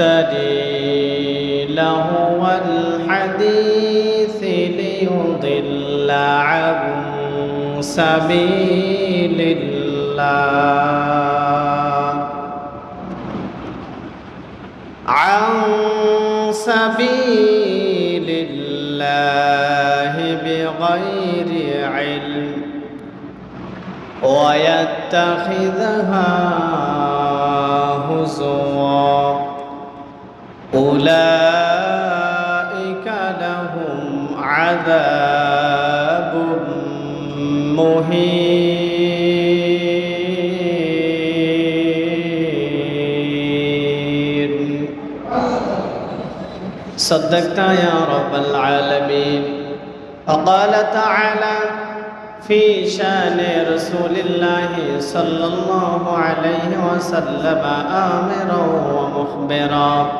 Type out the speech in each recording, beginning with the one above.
يشتري لهو الحديث ليضل عن سبيل الله. عن سبيل الله بغير علم. ويتخذها هزوا. أولئك لهم عذاب مهين. صدقت يا رب العالمين. وقال تعالى في شأن رسول الله صلى الله عليه وسلم آمرا ومخبرا.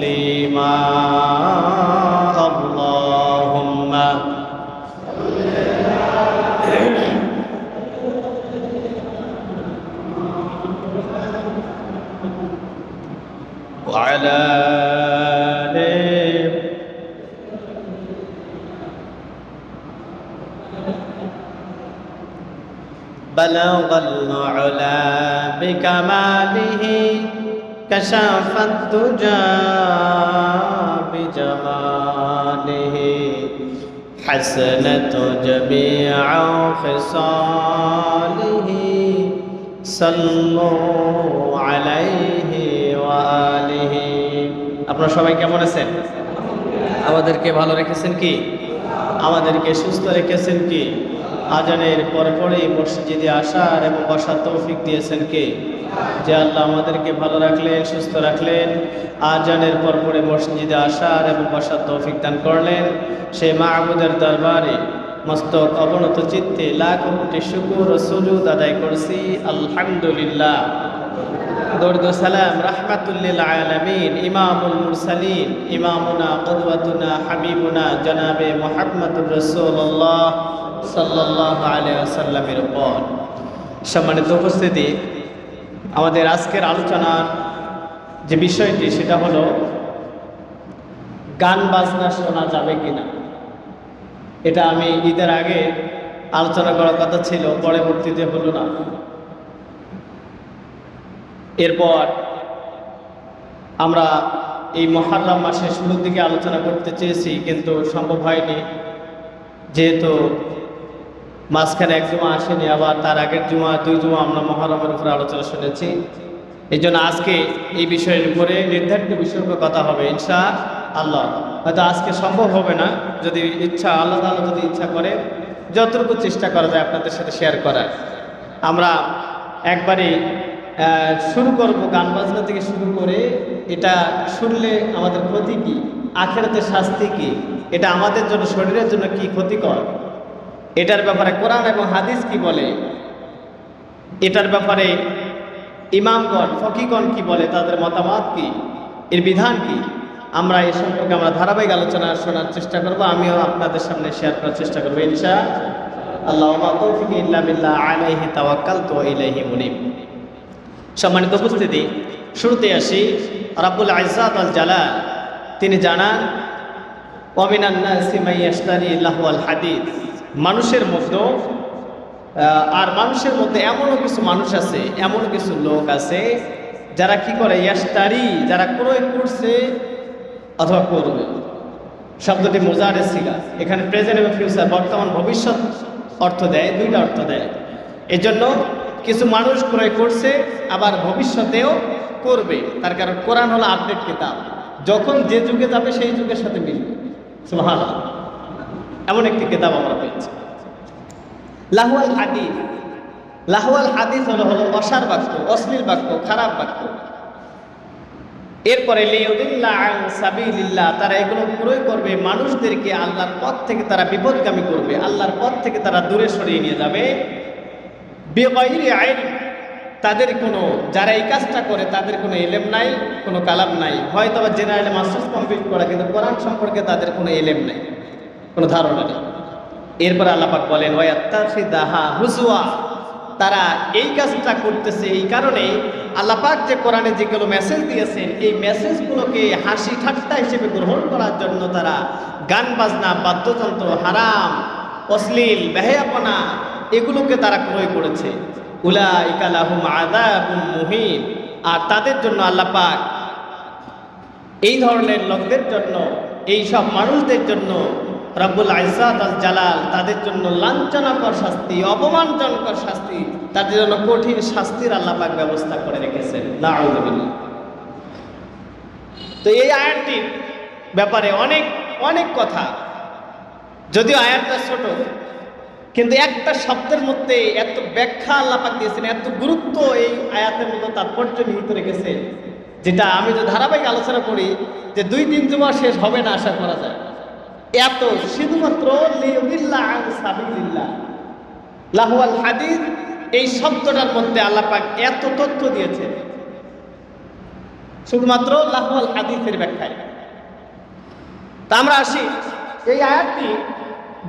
تسليما اللهم وعلى بلغ العلا بكماله كشف الدجى بجماله حسنت جميع خصاله صلوا عليه وآله আপনারা সবাই কেমন আছেন আমাদেরকে ভালো রেখেছেন কি আমাদেরকে সুস্থ রেখেছেন কি আজানের পরে পরেই মসজিদে আসার এবং বসার তৌফিক দিয়েছেন কে? যে আল্লাহ আমাদেরকে ভালো রাখলেন, সুস্থ রাখলেন, আজানের পর পরে মসজিদে আসার এবং বসার তৌফিক দান করলেন। সে মাহবুদের দরবারে মস্তক অবনত চিত্তে লাখ কোটি শুকুর সুজুদ আদায় করছি। আলহামদুলিল্লাহ। দরুদ সালাম রাহমাতুল্লিল সাল্লাল্লাহু আলাইহি ওয়াসাল্লামের উপর। সম্মানিত উপস্থিতি, আমাদের আজকের আলোচনার যে বিষয়টি, সেটা হলো গান বাজনা শোনা যাবে কিনা। এটা আমি ঈদের আগে আলোচনা করার কথা ছিল, পরবর্তীতে হলো না। এরপর আমরা এই মহারাম মাসের শুরুর দিকে আলোচনা করতে চেয়েছি, কিন্তু সম্ভব হয়নি। যেহেতু মাঝখানে এক জুমা আসেনি, আবার তার আগের জুমা, দুই জুমা আমরা মহরমের উপরে আলোচনা শুনেছি। এই জন্য আজকে এই বিষয়ের উপরে নির্ধারিত বিষয়ের উপর কথা হবে, ইনশা আল্লাহ। হয়তো আজকে সম্ভব হবে না, যদি ইচ্ছা, আল্লাহ তাআলা যদি ইচ্ছা করে, যতটুকু চেষ্টা করা যায় আপনাদের সাথে শেয়ার করার। আমরা একবারে শুরু করব গান বাজনা থেকে শুরু করে, এটা শুনলে আমাদের ক্ষতি কি? আখেরাতে শাস্তি কি? এটা আমাদের জন্য, শরীরের জন্য কি ক্ষতিকর? এটার ব্যাপারে কোরআন এবং হাদিস কি বলে? এটার ব্যাপারে ইমামগণ, ফকিগণ কি বলে? তাদের মতামত কি? এর বিধান কি? আমরা এই সম্পর্কে আমরা ধারাবাহিক আলোচনা শোনার চেষ্টা করব। আমিও আপনাদের সামনে শেয়ার করার চেষ্টা করব ইনশা আল্লাহ ইল্লা আলাইহি ইলাইহি মুনিব। সম্মানিত উপস্থিতি, শুরুতে আসি। রাব্বুল আইজাত আল জালাল, তিনি জানান হাদিস মানুষের মধ্যে আর মানুষের মধ্যে এমনও কিছু মানুষ আছে, এমন কিছু লোক আছে, যারা কি করে ইয়াস্তারি যারা ক্রয় করছে অথবা করবে। শব্দটি মোজারে সিগা। এখানে প্রেজেন্ট এবং ফিউচার বর্তমান, ভবিষ্যৎ অর্থ দেয়, দুইটা অর্থ দেয়। এজন্য কিছু মানুষ ক্রয় করছে, আবার ভবিষ্যতেও করবে। তার কারণ কোরআন হলো আপডেট কিতাব। যখন যে যুগে যাবে, সেই যুগের সাথে মিলবে। সুবহানাল্লাহ। এমন একটি কেতাব আমরা পেয়েছি। লাহুয়াল হাদিস। লাহুয়াল হাদিস হলো হলো অসার বাক্য, অশ্লীল বাক্য, খারাপ বাক্য। এরপরে তারা এগুলো পুরোই করবে, মানুষদেরকে আল্লাহর পথ থেকে তারা বিপদগামী করবে, আল্লাহর পথ থেকে তারা দূরে সরিয়ে নিয়ে যাবে। বেগৈরি আইন তাদের কোনো, যারা এই কাজটা করে তাদের কোনো এলেম নাই, কোনো কালাম নাই। হয়তো বা জেনারেল মাস্টার্স কমপ্লিট করা, কিন্তু কোরআন সম্পর্কে তাদের কোনো এলেম নাই, কোনো ধারণা নেই। এরপর আল্লাপাক বলেন, ওয়াত্তাখিদাহা হুজুয়া তারা এই কাজটা করতেছে এই কারণে আল্লাপাক যে কোরআনে যেগুলো মেসেজ দিয়েছেন, এই মেসেজগুলোকে হাসি ঠাট্টা হিসেবে গ্রহণ করার জন্য তারা গান বাজনা, বাদ্যযন্ত্র, হারাম, অশ্লীল, বেহায়াপনা, এগুলোকে তারা ক্রয় করেছে। উলা আর তাদের জন্য আল্লাপাক এই ধরনের লোকদের জন্য, এই সব মানুষদের জন্য রব্বুল আইসাদ আল জালাল তাদের জন্য লাঞ্ছনাকর শাস্তি, অপমানজনকর শাস্তি, তাদের জন্য কঠিন শাস্তির আল্লাপাক ব্যবস্থা করে রেখেছেন। তো এই আয়াতটির ব্যাপারে অনেক অনেক কথা। যদিও আয়াতটা ছোট কিন্তু একটা শব্দের মধ্যে এত ব্যাখ্যা আল্লাপাক দিয়েছেন, এত গুরুত্ব এই আয়াতের মধ্যে তাৎপর্য নিহিত রেখেছে, যেটা আমি যে ধারাবাহিক আলোচনা করি যে দুই তিন জমা শেষ হবে না আশা করা যায়। এত শুধুমাত্র লাহুয়াল হাদিস এই শব্দটার মধ্যে আল্লাপাক এত তথ্য দিয়েছে। শুধুমাত্র লাহুয়াল হাদিসের ব্যাখ্যায়। তা আমরা আসি, এই আয়াতটি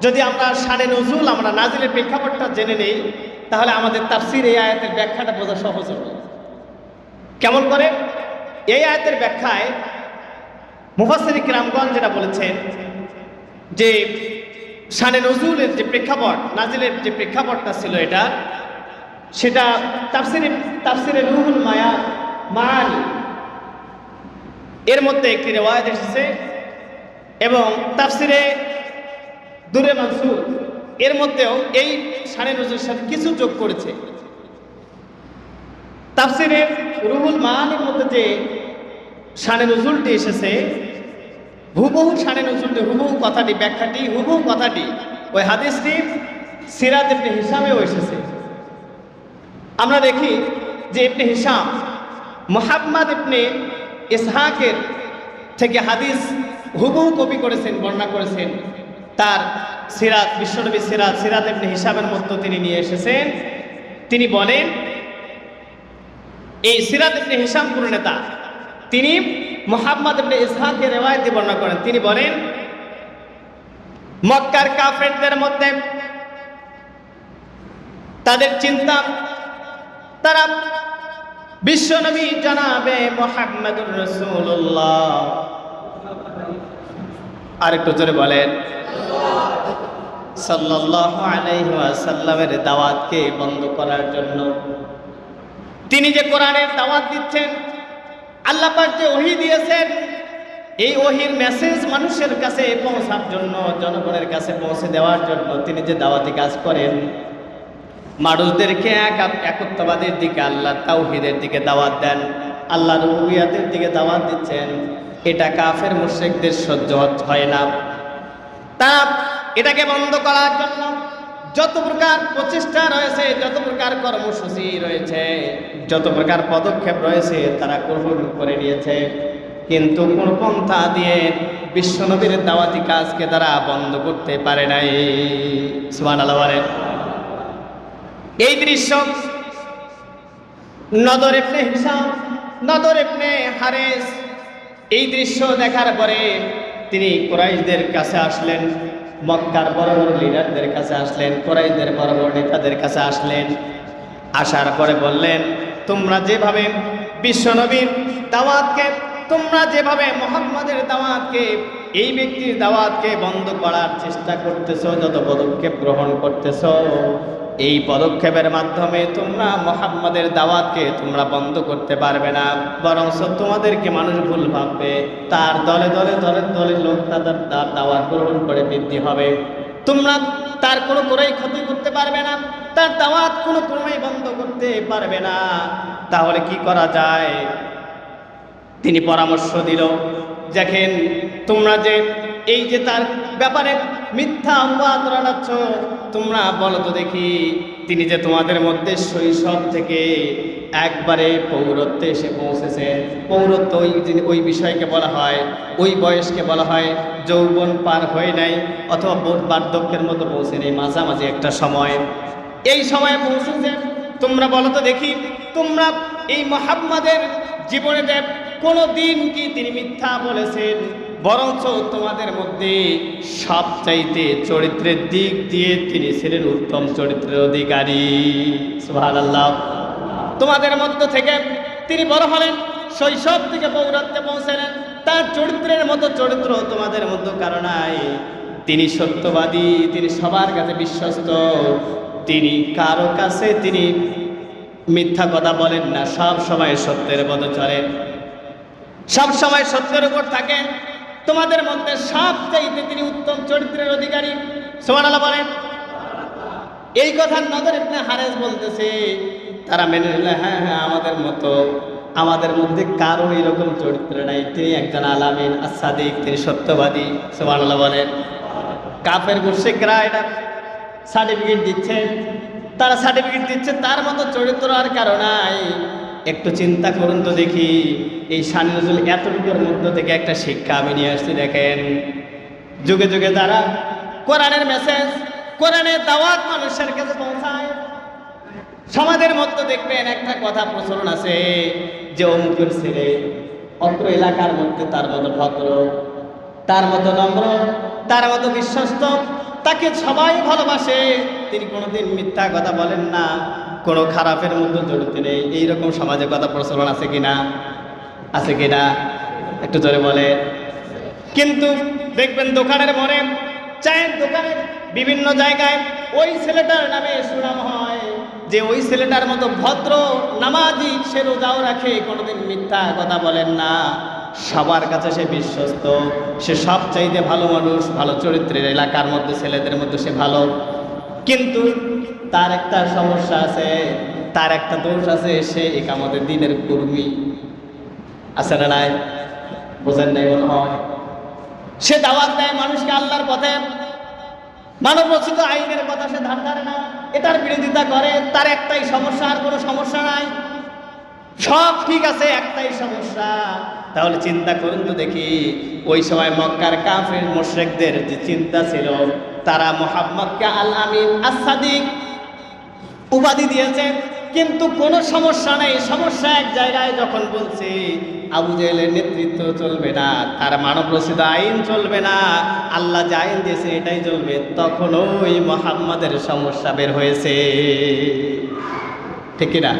যদি আমরা সাড়ে নজরুল আমরা নাজিলের প্রেক্ষাপটটা জেনে নেই, তাহলে আমাদের তাফসির এই আয়াতের ব্যাখ্যাটা বোঝা সহজ হবে। কেমন করে? এই আয়াতের ব্যাখ্যায় মুফাসির কিরামগঞ্জ যেটা বলেছেন যে শানে নজরুলের যে প্রেক্ষাপট, নাজিলের যে প্রেক্ষাপটটা ছিল এটা, সেটা তাফসিরে তাফসিরে রুহুল মায়া মায়ানি এর মধ্যে একটি রেওয়ায়ত এসেছে এবং তাফসিরে দূরে মানসুর। এর মধ্যেও এই শানে নজরুলের সাথে কিছু যোগ করেছে। তাফসিরের রুহুল মায়ানির মধ্যে যে শানে নজরুলটি এসেছে, হুবহু শানে নজরুলটি হুবহু কথাটি, ব্যাখ্যাটি, হুবহু কথাটি ওই হাদিসটি সিরাজ ইবনে হিসামেও এসেছে। আমরা দেখি যে ইবনে হিসাম মোহাম্মদ ইবনে ইসহাকের থেকে হাদিস হুবহু কপি করেছেন, বর্ণনা করেছেন। তার সিরাত, বিশ্বনবী সিরাত সিরাত ইবনে হিসাবের মধ্যে তিনি নিয়ে এসেছেন। তিনি বলেন, এই সিরাত ইবনে হিসাম পুরো নেতা? তিনি মোহাম্মদ ইবনে ইসহাকের রেওয়ায়তে বর্ণনা করেন। তিনি বলেন, মক্কার কাফেরদের মধ্যে তাদের চিন্তা, তারা বিশ্বনবী জানাবে মোহাম্মদুর রসুল্লাহ আরেকটু জোরে বলেন ওয়াসাল্লামের দাওয়াতকে বন্ধ করার জন্য। তিনি যে কোরআনের দাওয়াত দিচ্ছেন, আল্লাহ যে ওহি দিয়েছেন, এই ওহির মেসেজ মানুষের কাছে পৌঁছার জন্য, জনগণের কাছে পৌঁছে দেওয়ার জন্য তিনি যে দাওয়াতি কাজ করেন, মানুষদেরকে এক একত্ববাদের দিকে আল্লাহ তাওহিদের দিকে দাওয়াত দেন, আল্লাহ রুবিয়াতের দিকে দাওয়াত দিচ্ছেন। এটা কাফের মুশ্রিকদের সহ্য হয় না। তা এটাকে বন্ধ করার জন্য যত প্রকার প্রচেষ্টা রয়েছে, যত প্রকার কর্মসূচি রয়েছে, যত প্রকার পদক্ষেপ রয়েছে, তারা গ্রহণ করে নিয়েছে। কিন্তু কোন পন্থা দিয়ে বিশ্বনবীর দাওয়াতি কাজকে তারা বন্ধ করতে পারে নাই। সুবান এই দৃশ্য নদর এপনে হিসাম নদর এপনে হারেস, এই দৃশ্য দেখার পরে তিনি কোরাইশদের কাছে আসলেন। মক্কার বড় বড় লিডারদের কাছে আসলেন কোরাইদের বড় বড় নেতাদের কাছে আসলেন। আসার পরে বললেন, তোমরা যেভাবে বিশ্বনবীর দাওয়াতকে, তোমরা যেভাবে মোহাম্মদের দাওয়াতকে, এই ব্যক্তির দাওয়াতকে বন্ধ করার চেষ্টা করতেছ, যত পদক্ষেপ গ্রহণ করতেছ এই পদক্ষেপের মাধ্যমে তোমরা মোহাম্মদের দাওয়াতকে তোমরা বন্ধ করতে পারবে না। বরং তোমাদেরকে মানুষ ভুল ভাববে। তার দলে দলে দলের দলের লোক তাদের তার দাওয়াত গ্রহণ করে বৃদ্ধি হবে। তোমরা তার কোনো করেই ক্ষতি করতে পারবে না। তার দাওয়াত কোনো ক্রমেই বন্ধ করতে পারবে না। তাহলে কি করা যায়? তিনি পরামর্শ দিল, দেখেন তোমরা যে, এই যে তার ব্যাপারে মিথ্যা অপবাদ রটাচ্ছ তোমরা বলো তো দেখি, তিনি যে তোমাদের মধ্যে শৈশব থেকে একবারে পৌরত্বে এসে পৌঁছেছে। পৌরত্ব ওই ওই বিষয়কে বলা হয়, ওই বয়সকে বলা হয় যৌবন পার হয়ে নাই, অথবা বোধ বার্ধক্যের মতো পৌঁছে নেই, মাঝামাঝি একটা সময়। এই সময়ে পৌঁছেছে। তোমরা বলো তো দেখি, তোমরা এই মোহাম্মদের জীবনে দেব কোনো দিন কি তিনি মিথ্যা বলেছেন? বরঞ্চ তোমাদের মধ্যে সবচাইতে চরিত্রের দিক দিয়ে তিনি ছিলেন উত্তম চরিত্রের অধিকারী। সুবহানাল্লাহ। তোমাদের মধ্য থেকে তিনি বড় হলেন, শৈশব থেকে পৌরত্বে পৌঁছালেন, তার চরিত্রের মতো চরিত্র তোমাদের মধ্যে কারণাই তিনি সত্যবাদী, তিনি সবার কাছে বিশ্বস্ত, তিনি কারও কাছে তিনি মিথ্যা কথা বলেন না, সব সময় সত্যের মতো চলেন। সব সময় সত্যের উপর থাকেন তোমাদের মধ্যে সব চাইতে তিনি উত্তম চরিত্রের অধিকারী। সোমানালা বলেন। এই কথা নজর ইবনে হারেস বলতেছে, তারা মেনে নিল হ্যাঁ হ্যাঁ আমাদের মতো, আমাদের মধ্যে কারও এরকম চরিত্র নাই। তিনি একজন আলামিন আসাদিক তিনি সত্যবাদী সোমানাল্লাহ বলেন। কাফের মুর্শিকরা এটা সার্টিফিকেট দিচ্ছে। তারা সার্টিফিকেট দিচ্ছে, তার মতো চরিত্র আর কারও নাই। একটু চিন্তা করুন তো দেখি এই শানি নজরুল এতটুকুর মধ্য থেকে একটা শিক্ষা আমি নিয়ে আসছি, দেখেন। যুগে যুগে যারা কোরআনের মেসেজ কোরআনের দাওয়াত মানুষের কাছে পৌঁছায়, সমাজের মধ্যে দেখবেন একটা কথা প্রচলন আছে যে অমুকের ছেলে অত্র এলাকার মধ্যে তার মতো ভদ্র, তার মতো নম্র, তার মতো বিশ্বস্ত, তাকে সবাই ভালোবাসে। তিনি কোনোদিন মিথ্যা কথা বলেন না, কোনো খারাপের মধ্যে জড়িত নেই। এইরকম সমাজে কথা প্রচলন আছে কিনা? আছে কিনা? একটু জোরে বলে। কিন্তু দেখবেন দোকানের মনে, চায়ের দোকানে বিভিন্ন জায়গায় ওই ছেলেটার নামে সুনাম হয়, যে ওই ছেলেটার মতো ভদ্র নামাজি, সে রোজাও রাখে, কোনোদিন মিথ্যা কথা বলেন না। সবার কাছে সে বিশ্বস্ত, সে সব চাইতে ভালো মানুষ, ভালো চরিত্রের এলাকার মধ্যে, ছেলেদের মধ্যে সে ভালো। কিন্তু তার একটা সমস্যা আছে, তার একটা দোষ আছে, সে একামতের দিনের কর্মী। আছে না নাই? বোঝেন নাই মনে হয়? সে দাওয়াত দেয় মানুষকে আল্লাহর পথে। মানব রচিত আইনের কথা সে ধার ধারে না। এটার বিরোধিতা করে, তার একটাই সমস্যা, আর কোনো সমস্যা নাই। সব ঠিক আছে, একটাই সমস্যা। তাহলে চিন্তা করুন তো দেখি, ওই সময় মক্কার কাফের মোশরেকদের যে চিন্তা ছিল, তারা মোহাম্মদকে আল আমিন আসাদিক উপাধি দিয়েছে কিন্তু কোনো সমস্যা নেই। সমস্যা এক জায়গায় যখন বলছে, আবু জেলের নেতৃত্ব চলবে না, তার মানব রচিত আইন চলবে না, আল্লাহ যে আইন দিয়েছে এটাই চলবে তখন ওই মোহাম্মদের সমস্যা বের হয়েছে। ঠিক না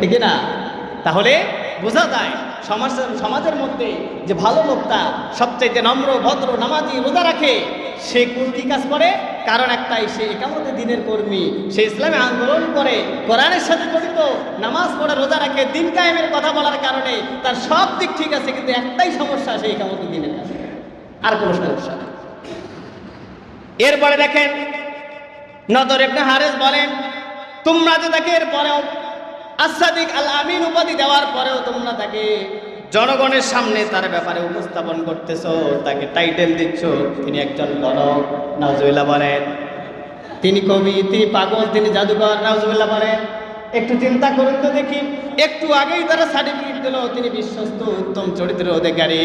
ঠিক না তাহলে বোঝা যায় সমাজ সমাজের মধ্যে যে ভালো লোকটা সবচাইতে নম্র, ভদ্র, নামাজি, রোজা রাখে সে কোন কি কাজ করে? কারণ একটাই, সে একামতে দিনের কর্মী। সে ইসলামে আন্দোলন করে, কোরআনের সাথে জড়িত, নামাজ পড়ে, রোজা রাখে, দিন কায়েমের কথা বলার কারণে তার সব দিক ঠিক আছে, কিন্তু একটাই সমস্যা সেই একামতে দিনের কাছে আর কোনো সমস্যা এরপরে দেখেন, নজর ইবনে হারেস বলেন, তোমরা যে তাকে এরপরেও আসাদিক আল আমিন উপাধি দেওয়ার পরেও তোমরা তাকে জনগণের সামনে তার ব্যাপারে উপস্থাপন করতেছ, তাকে টাইটেল দিচ্ছ। তিনি একজন গণক নাজুল্লাহ বলেন। তিনি কবি, তিনি পাগল, তিনি জাদুকর নাজুল্লাহ বলেন। একটু চিন্তা করেন তো দেখি। একটু আগেই তারা সার্টিফিকেট দিল, তিনি বিশ্বস্ত, উত্তম চরিত্র অধিকারী।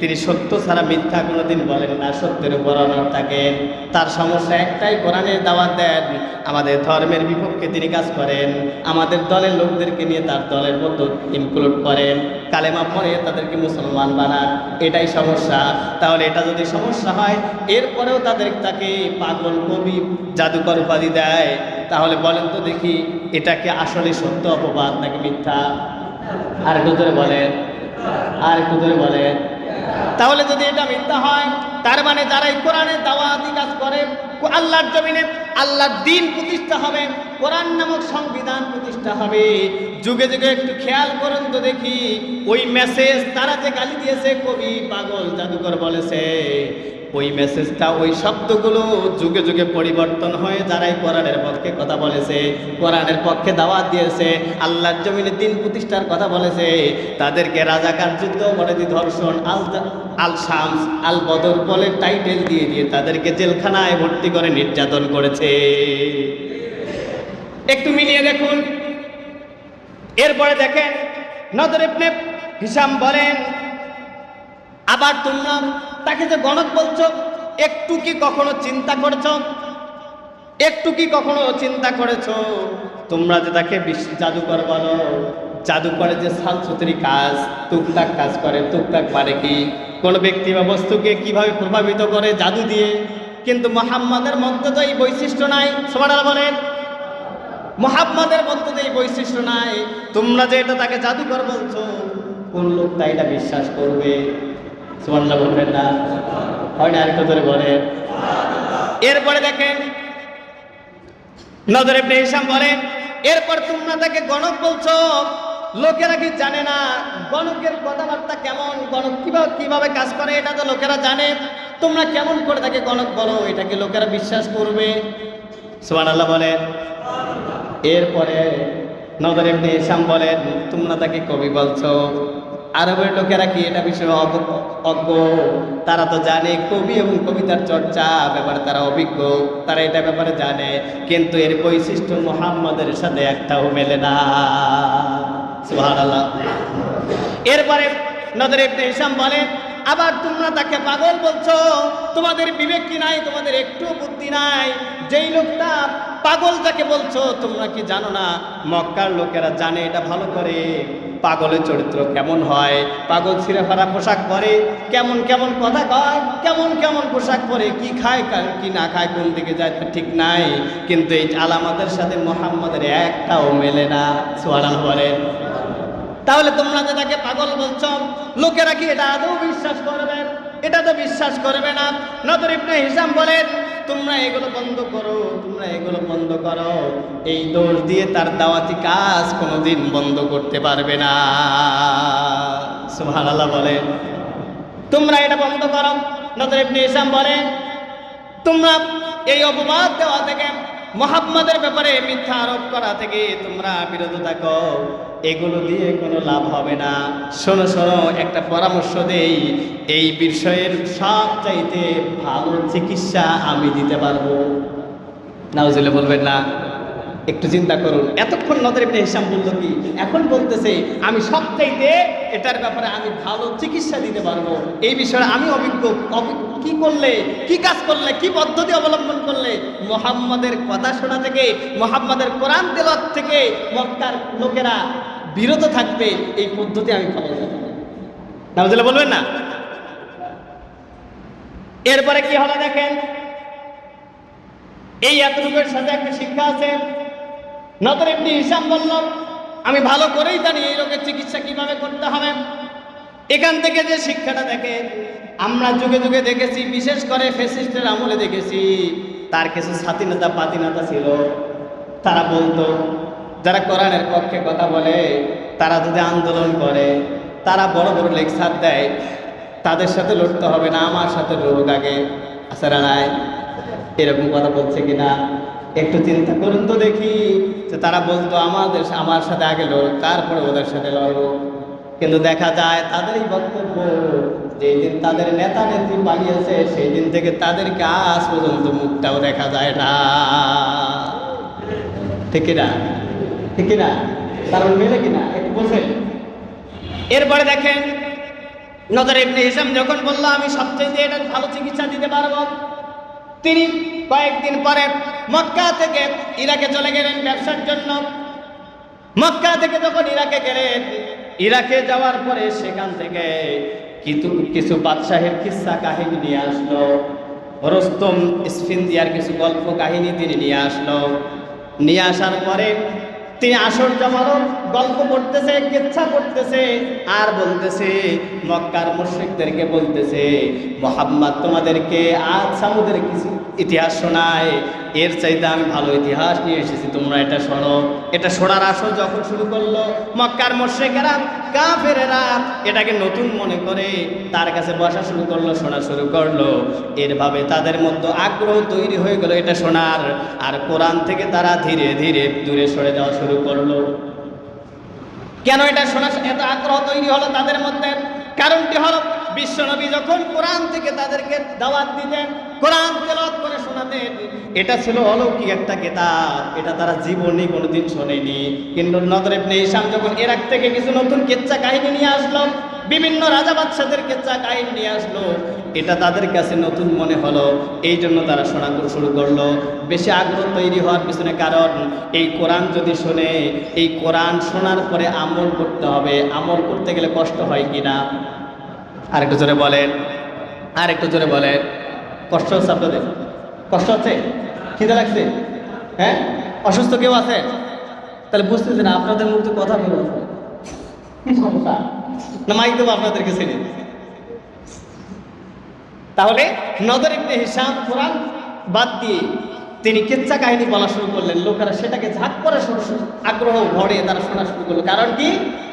তিনি সত্য ছাড়া মিথ্যা কোনোদিন বলেন না, সত্যের উপর অনর থাকেন। তার সমস্যা একটাই কোরআনের দাওয়াত দেন, আমাদের ধর্মের বিপক্ষে তিনি কাজ করেন। আমাদের দলের লোকদেরকে নিয়ে তার দলের মধ্যে ইনক্লুড করেন। কালেমা পরে তাদেরকে মুসলমান বানান, এটাই সমস্যা। তাহলে এটা যদি সমস্যা হয়, এরপরেও তাদের তাকে পাগল কবি, জাদুকর উপাধি দেয়। তাহলে বলেন তো দেখি এটাকে আসলে সত্য অপবাদ নাকি মিথ্যা? আর একটু ধরে বলেন। আর একটু ধরে বলেন। তাহলে যদি এটা মিথ্যা হয়, তার মানে যারা এই কোরআনের দাওয়াতি কাজ করে, আল্লাহর জমিনে আল্লাহর দিন প্রতিষ্ঠা হবে, কোরআন নামক সংবিধান প্রতিষ্ঠা হবে। যুগে যুগে একটু খেয়াল করুন তো দেখি, ওই মেসেজ তারা যে গালি দিয়েছে, কবি পাগল জাদুকর বলেছে। ওই মেসেজটা ওই শব্দগুলো যুগে যুগে পরিবর্তন হয়ে যারাই কোরআনের পক্ষে কথা বলেছে, কোরআনের পক্ষে দাওয়াত দিয়েছে, আল্লাহর জমিনে দিন প্রতিষ্ঠার কথা বলেছে, তাদেরকে রাজাকার যুদ্ধ বনেদি ধর্ষণ, আল আল শামস, আল বদর বলে টাইটেল দিয়ে দিয়ে তাদেরকে জেলখানায় ভর্তি করে নির্যাতন করেছে। একটু মিলিয়ে দেখুন। এরপরে দেখেন, নজর হিসাম বলেন আবার তোমরা তাকে যে গণক বলছো, একটু কি কখনো চিন্তা করেছ? একটু কি কখনো চিন্তা করেছ? তোমরা যে তাকে জাদুকর বলো জাদুকরের যে সালসুতরি কাজ, টুকটাক কাজ করে, টুকটাক মানে কি? কোনো ব্যক্তি বা বস্তুকে কীভাবে প্রভাবিত করে জাদু দিয়ে? কিন্তু মোহাম্মদের মধ্যে তো এই বৈশিষ্ট্য নাই। সবার বলেন। মোহাম্মদের মধ্যে তো এই বৈশিষ্ট্য নাই। তোমরা যে এটা তাকে জাদুকর বলছো, কোন লোকটা এটা বিশ্বাস করবে? সুবহানাল্লাহ বলবেন না হয় না আরেকটু ধরে বলেন। এরপরে দেখেন, নজরে হিসাম বলেন, এরপর তোমরা তাকে গণক বলছো। লোকেরা কি জানে না, গণকের কথাবার্তা কেমন, গণক কীভাবে কীভাবে কাজ করে, এটা তো লোকেরা জানে। তোমরা কেমন করে তাকে গণক বলো এটাকে লোকেরা বিশ্বাস করবে? সুবহানাল্লাহ বলেন। এরপরে নজর এমনি ইসাম বলেন, তোমরা তাকে কবি বলছো। আরবের লোকেরা কি এটা বিষয়ে অজ্ঞ? তারা তো জানে কবি এবং কবিতার চর্চা, ব্যাপারে তারা অভিজ্ঞ, তারা এটা ব্যাপারে জানে। কিন্তু এর বৈশিষ্ট্য মোহাম্মদের সাথে একটাও মেলে না। এরপরে নজর ইবনে হিসাম বলেন আবার তোমরা তাকে পাগল বলছো? তোমাদের বিবেক কি নাই? তোমাদের একটু বুদ্ধি নাই? যেই লোকটা পাগল যাকে বলছো, তোমরা কি জানো না? মক্কার লোকেরা জানে এটা ভালো করে। পাগলের চরিত্র কেমন হয়? পাগল ছিঁড়ে ফারা পোশাক পরে? কেমন কেমন কথা কয়? কেমন কেমন পোশাক পরে? কি খায়, কা- না খায়, কোন দিকে যায় ঠিক নাই। কিন্তু এই আলামাদের সাথে মোহাম্মদের একটাও মেলে না। সোয়ারাল বলেন। তাহলে তোমরা যে তাকে পাগল বলছো, লোকেরা কি এটা আদৌ বিশ্বাস করবে? এটা তো বিশ্বাস করবে না। নজর ইবনে হিসাম বলেন তোমরা এগুলো বন্ধ করো, তোমরা এগুলো বন্ধ করো। এই দোষ দিয়ে তার দাওয়াতি কাজ কোনোদিন বন্ধ করতে পারবে না। সুবহানাল্লাহ বলেন তোমরা এটা বন্ধ করো। নজর ইবনে হিসাম বলেন তোমরা এই অপবাদ দেওয়া থেকে মোহাম্মদের ব্যাপারে মিথ্যা আরোপ করা থেকে তোমরা বিরত থাকো। এগুলো দিয়ে কোনো লাভ হবে না। শোনো শোনো, একটা পরামর্শ দেই। এই বিষয়ের সব চাইতে ভালো চিকিৎসা আমি দিতে পারব। নাউজিলে বলবেন না। একটু চিন্তা করুন। এতক্ষণ নজর ইবনে হিসাম বলল কি? এখন বলতেছে, আমি সবচাইতে এটার ব্যাপারে আমি ভালো চিকিৎসা দিতে পারব। এই বিষয়ে আমি অভিজ্ঞ। কি করলে, কি কাজ করলে, কি পদ্ধতি অবলম্বন করলে? মোহাম্মদের কথা শোনা থেকে, মোহাম্মদের কোরআন তেলত থেকে মক্কার লোকেরা বিরত থাকবে, এই পদ্ধতি আমি ফলো করব। নাউজিলে বলবেন না? এরপরে কি হলো দেখেন? এই এতটুকুর সাথে একটা শিক্ষা আছে। নতর এমনি হিসাম বলল, আমি ভালো করেই জানি এই রোগের চিকিৎসা কীভাবে করতে হবে। এখান থেকে যে শিক্ষাটা দেখে, আমরা যুগে যুগে দেখেছি, বিশেষ করে ফেসিস্টের আমলে দেখেছি, তার কিছু স্বাধীনতা, পাতিনতা ছিল। তারা বলতো, যারা কোরআনের পক্ষে কথা বলে, তারা যদি আন্দোলন করে, তারা বড় বড় লেকচার দেয়, তাদের সাথে লড়তে হবে না, আমার সাথে লড়ুক আগে। আসারা নাই এরকম কথা বলছে কিনা? একটু চিন্তা করুন তো দেখি যে তারা বলতো আমাদের আমার সাথে আগে লড়ুক, তারপরে ওদের সাথে লড়বো কিন্তু দেখা যায় তাদেরই বক্তব্য যেই দিন তাদের নেতা নেত্রী পালিয়েছে, সেই দিন থেকে তাদেরকে আজ পর্যন্ত মুখটাও দেখা যায় না। ঠিক না ঠিক না কারণ মেলে কিনা? একটু বসেন এরপরে দেখেন নজর ইবনে হিসাম যখন বলল, আমি সবচেয়ে এটা ভালো চিকিৎসা দিতে পারব? তিনি কয়েকদিন পরে মক্কা থেকে ইরাকে চলে গেলেন ব্যবসার জন্য। মক্কা থেকে যখন ইরাকে গেলেন, ইরাকে যাওয়ার পরে সেখান থেকে কিছু কিছু বাদশাহের কিস্সা কাহিনী নিয়ে আসলো। রস্তম ইসফিন্দিয়ার কিছু গল্প কাহিনী তিনি নিয়ে আসলো। নিয়ে আসার পরে তিনি আসর জমালো। গল্প করতেছে, কেচ্ছা পড়তেছে আর বলতেছে, মক্কার মুশ্রিকদেরকে বলতেছে, মোহাম্মদ, তোমাদেরকে আজ সামুদের কিছু ইতিহাস শোনায়। এর চাইতে আমি ভালো ইতিহাস নিয়ে এসেছি, তোমরা এটা শোনো। এটা শোনার আসর যখন শুরু করল, মক্কার মোশ্রেকেরা, কাফেরেরা এটাকে নতুন মনে করে, তার কাছে বসা শুরু করল, শোনা শুরু করল। এরভাবে তাদের মধ্যে আগ্রহ তৈরি হয়ে গেল এটা শোনার। আর কোরআন থেকে তারা ধীরে ধীরে দূরে সরে যাওয়া শুরু করল। কেন এটা শোনা এত আগ্রহ তৈরি হলো তাদের মধ্যে? কারণটি হলো বিশ্বনবী যখন কোরআন থেকে তাদেরকে দাওয়াত দিতেন কোরআন তেলাওয়াত করে শোনাতেন। এটা ছিল অলৌকিক একটা কেতাব। এটা তারা জীবনে কোনোদিন শোনেনি। কিন্তু নজর ইবনে হিশাম যখন ইরাক থেকে কিছু নতুন কেচ্চা কাহিনী নিয়ে আসলো, বিভিন্ন রাজা বাদশাদের কেচ্চা কাহিনী নিয়ে আসলো, এটা তাদের কাছে নতুন মনে হলো। এই জন্য তারা শোনা শুরু করল। বেশি আগ্রহ তৈরি হওয়ার পিছনে কারণ, এই কোরআন যদি শোনে, এই কোরআন শোনার পরে আমল করতে হবে। আমল করতে গেলে কষ্ট হয় কি না আরেকটু জোরে বলেন। আর আরেকটু জোরে বলেন। কষ্ট হচ্ছে আপনাদের? কষ্ট হচ্ছে? খিদে লাগছে? হ্যাঁ? অসুস্থ কেউ আছে? তাহলে বুঝতেছে না, আপনাদের মুখ কথা সমস্যা। না, মাইক দেবো আপনাদেরকে ছেড়ে তাহলে নজর ইবনে হিসাম কোরআন বাদ দিয়ে তিনি কেচ্চা কাহিনী বলা শুরু করলেন। লোকেরা সেটাকে ঝাঁক করে আগ্রহ ভরে তারা শোনা শুরু করল। কারণ কি?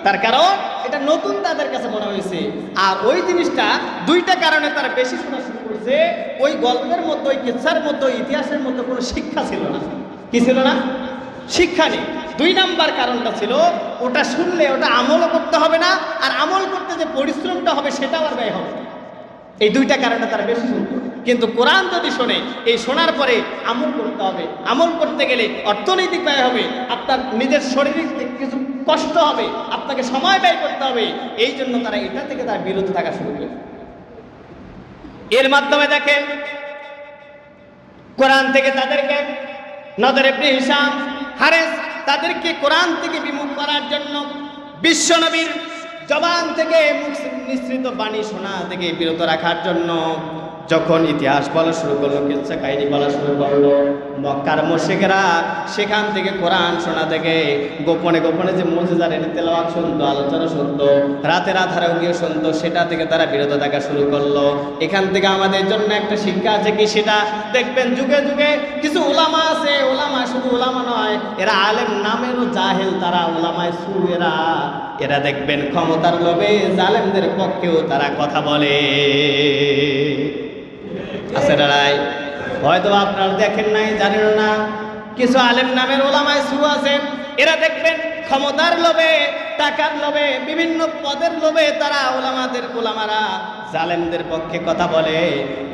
তার কারণ এটা নতুন তাদের কাছে মনে হয়েছে। আর ওই জিনিসটা দুইটা কারণে তারা বেশি শোনা শুরু করছে। ওই গল্পের মধ্যে, ওই কেচ্ছার মধ্যে ইতিহাসের মধ্যে কোনো শিক্ষা ছিল না। কি ছিল না? শিক্ষা নেই। দুই নাম্বার কারণটা ছিল, ওটা শুনলে ওটা আমলও করতে হবে না, আর আমল করতে যে পরিশ্রমটা হবে সেটাও আর ব্যয় হবে এই দুইটা কারণে তারা বেশি শুনতো কিন্তু কোরআন যদি শোনে, এই শোনার পরে আমল করতে হবে। আমল করতে গেলে অর্থনৈতিক ব্যয় হবে, আপনার নিজের শরীরে কিছু কষ্ট হবে, আপনাকে সময় ব্যয় করতে হবে, এই জন্য তারা এটা থেকে তার বিরত থাকা শুরু করে। এর মাধ্যমে দেখেন, কোরআন থেকে তাদেরকে নজর ইবনে হিসাম হারেস তাদেরকে কোরআন থেকে বিমুখ করার জন্য বিশ্বনবীর জবান থেকে মুখ নিঃসৃত বাণী শোনা থেকে বিরত রাখার জন্য যখন ইতিহাস বলা শুরু করল কিচ্ছা কাহিনী বলা শুরু করল, মক্কার মোশেকেরা সেখান থেকে কোরআন শোনা থেকে গোপনে গোপনে যে মজেদার এনে তেলাওয়াত শুনতো, আলোচনা শুনতো, রাতের আধারেও গিয়ে শুনতো, সেটা থেকে তারা বিরত থাকা শুরু করল। এখান থেকে আমাদের জন্য একটা শিক্ষা আছে কি সেটা? দেখবেন যুগে যুগে কিছু ওলামা আছে ওলামা শুধু ওলামা নয়, এরা আলেম নামেরও জাহেল তারা ওলামায় সু এরা। এরা দেখবেন ক্ষমতার লোভে জালেমদের পক্ষেও তারা কথা বলে। আছে দাঁড়াই হয়তো আপনারা দেখেন নাই, জানেন না। কিছু আলেম নামের ওলামায় সু আছেন এরা দেখবেন ক্ষমতার লোভে, টাকার লোভে, বিভিন্ন পদের লোভে তারা ওলামাদের ওলামারা জালেমদের পক্ষে কথা বলে,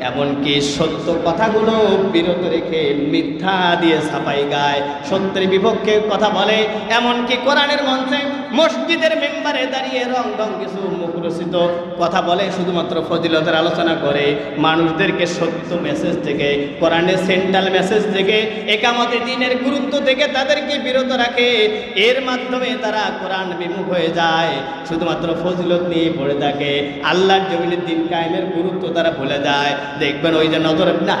এমনকি সত্য কথাগুলো বিরত রেখে মিথ্যা দিয়ে ছাপাই গায়। সত্যের বিপক্ষে কথা বলে, এমনকি কোরআনের মঞ্চে মসজিদের মেম্বারে দাঁড়িয়ে রং রং কিছু মুখরচিত কথা বলে, শুধুমাত্র ফজিলতের আলোচনা করে। মানুষদেরকে সত্য মেসেজ থেকে কোরআনের সেন্ট্রাল মেসেজ থেকে, একামতে দিনের গুরুত্ব থেকে তাদেরকে বিরত রাখে। এর মাধ্যমে তারা কোরআন বিমুখ হয়ে যায়। শুধুমাত্র ফজিলত নিয়ে পড়ে থাকে। আল্লাহর জমিনের দিন কায়েমের গুরুত্ব তারা ভুলে যায়। দেখবেন ওই যে নজর না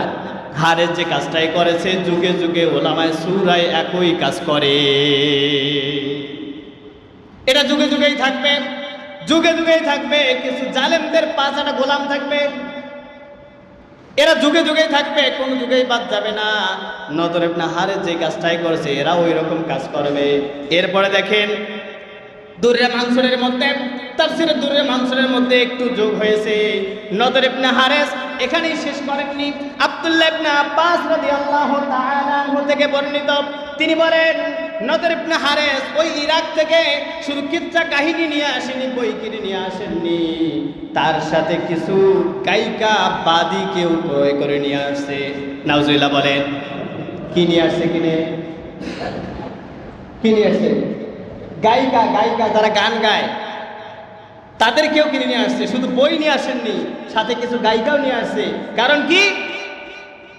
হারের যে কাজটাই করেছে যুগে যুগে ওলামায় সুরায় একই কাজ করে। এটা যুগে যুগেই থাকবে, যুগে যুগেই থাকবে, কিছু জালেমদের পাঁচাটা গোলাম থাকবে। এরা যুগে যুগেই থাকবে, কোন যুগেই বাদ যাবে না। নজর ইবনে হারের যে কাজটাই করেছে এরা ওই রকম কাজ করবে। এরপরে দেখেন দূরের মাংসরের মধ্যে, তাফসিরে দূরের মাংসরের মধ্যে একটু যোগ হয়েছে। নজর ইবনে হারেস এখানেই শেষ করেননি। আব্দুল্লাহ ইবনে আব্বাস রাদিয়াল্লাহু তাআলা থেকে বর্ণিত। তিনি বলেন নজর ইবনে হারেস ওই ইরাক থেকে শুধু কিচ্ছা কাহিনী নিয়ে আসেনি বই কিনে নিয়ে আসেননি। তার সাথে কিছু গায়িকা বাদী কেউ ক্রয় করে নিয়ে আসছে। নাউজুবিল্লাহ বলেন, কি নিয়ে আসছে কিনে? কি নিয়ে আসছে? গায়িকা গায়িকা যারা গান গায়, তাদের কেউ কিনে নিয়ে আসছে, শুধু বই নিয়ে আসেননি, সাথে কিছু গায়িকাও নিয়ে আসছে। কারণ কি?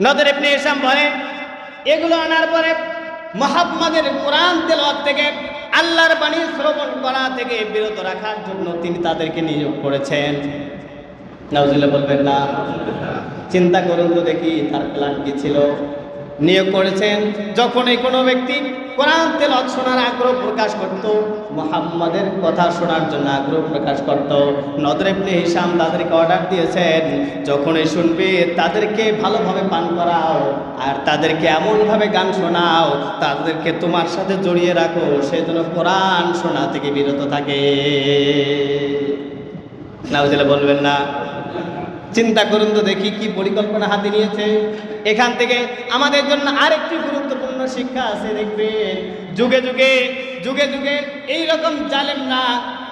নজর ইবনে ইসাম বলেন, এগুলো আনার পরে মোহাম্মদের কোরআন তেলাওয়াত থেকে, আল্লাহর বাণী শ্রবণ করা থেকে বিরত রাখার জন্য তিনি তাদেরকে নিয়োগ করেছেন। নাউজুল্লাহ বলবেন না। চিন্তা করুন তো দেখি তার প্ল্যান কি ছিল। নিয়োগ করেছেন। যখনই কোনো ব্যক্তি কোরআন তেলত শোনার আগ্রহ প্রকাশ করত, মোহাম্মদের কথা শোনার জন্য আগ্রহ প্রকাশ করত। নদরেবনে হিসাম তাদেরকে অর্ডার দিয়েছেন, যখনই শুনবে তাদেরকে ভালোভাবে পান করাও, আর তাদেরকে এমনভাবে গান শোনাও, তাদেরকে তোমার সাথে জড়িয়ে রাখো, সে যেন কোরআন শোনা থেকে বিরত থাকে। নাউজিলা বলবেন না। চিন্তা করুন তো দেখি কি পরিকল্পনা হাতে নিয়েছে। এখান থেকে আমাদের জন্য আরেকটি গুরুত্বপূর্ণ শিক্ষা আছে, দেখবেন। যুগে যুগে যুগে যুগে এই রকম জালেম না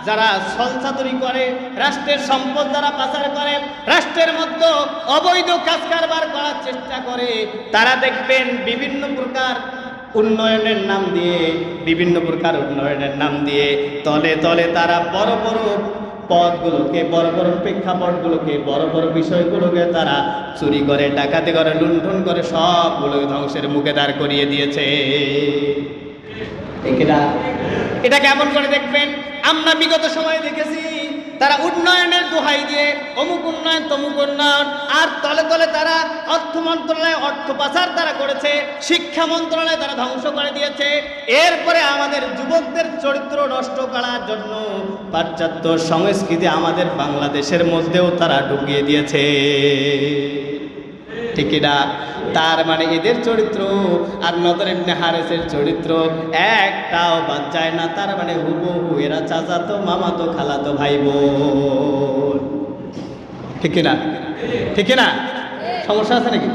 যারা সলসাতুরি করে, রাষ্ট্রের সম্পদ যারা পাচার করে, রাষ্ট্রের মধ্যে অবৈধ কাজ কারবার করার চেষ্টা করে, তারা দেখবেন বিভিন্ন প্রকার উন্নয়নের নাম দিয়ে, বিভিন্ন প্রকার উন্নয়নের নাম দিয়ে তলে তলে তারা বড় বড় পদগুলোকে, বড় বড় প্রেক্ষাপটগুলোকে, বড় বড় বিষয়গুলোকে তারা চুরি করে, ডাকাতি করে, লুণ্ঠন করে, সবগুলোকে ধ্বংসের মুখে দাঁড় করিয়ে দিয়েছে। এটা কেমন করে দেখবেন? আমরা বিগত সময়ে দেখেছি তারা উন্নয়নের দোহাই দিয়ে অমুক উন্নয়ন, তমুক উন্নয়ন, আর তলে তলে তারা অর্থ মন্ত্রণালয়ে অর্থ পাচার তারা করেছে, শিক্ষা মন্ত্রণালয় তারা ধ্বংস করে দিয়েছে। এরপরে আমাদের যুবকদের চরিত্র নষ্ট করার জন্য পাশ্চাত্য সংস্কৃতি আমাদের বাংলাদেশের মধ্যেও তারা ঢুকিয়ে দিয়েছে। ঠিক না তার মানে এদের চরিত্র আর নদর এমনি হারেসের চরিত্র একটাও বাদ যায় না। তার মানে হুবহু এরা চাচাতো, মামাতো, খালাতো ভাই বোন ঠিক না ঠিক না সমস্যা আছে নাকি?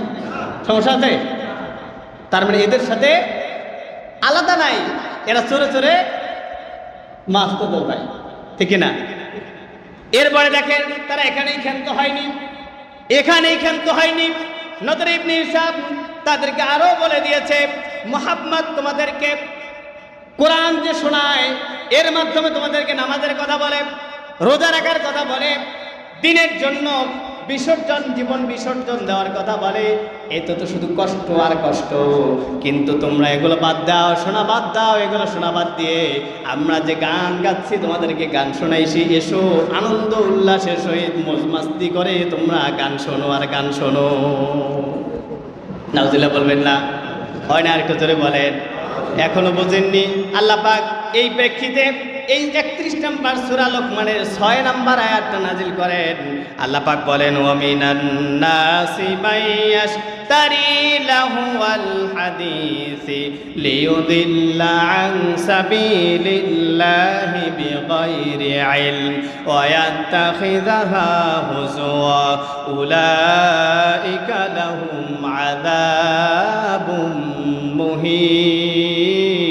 সমস্যা আছে? তার মানে এদের সাথে আলাদা নাই। এরা চোরে চোরে মাছ তো দৌড়ায় ঠিক না এরপরে দেখেন তারা এখানেই ক্ষান্ত হয়নি। এখানেই ক্ষান্ত হয়নি। নদর ইবনি হিসাব তাদেরকে আরও বলে দিয়েছে, মোহাম্মদ, তোমাদেরকে কোরআন যে শোনায়, এর মাধ্যমে তোমাদেরকে নামাজের কথা বলে, রোজা রাখার কথা বলে, দিনের জন্য বিসর্জন, জীবন বিসর্জন দেওয়ার কথা বলে। এতে তো শুধু কষ্ট আর কষ্ট। কিন্তু তোমরা এগুলো বাদ দাও শোনা বাদ দাও, এগুলো শোনা বাদ দিয়ে আমরা যে গান গাচ্ছি, তোমাদেরকে গান শোনাইছি। এসো, আনন্দ উল্লাসের সহিত মজ মাস্তি করে তোমরা গান শোনো আর গান শোনো। নাউজিল্লাহ বলবেন না? হয় না, আরেকটু জোরে বলেন। এখনও বোঝেননি? আল্লাহ পাক এই প্রেক্ষিতে এই একত্রিশ নাম্বার সুরা লোকমানের ছয় নাম্বার আয়াতটা নাজিল করেন, আল্লাহ পাক বলেন ওয়ামিনান নাসি মাইয়াশ তারি লাহু আল হাদিসি লিয়ুদিল্লা আন সাবিলিল্লাহি বিগাইরি ইলম ওয়া ইয়াত্তাখিযাহা হুজওয়া, উলাইকা লাহুম আযাবুম মুহিন।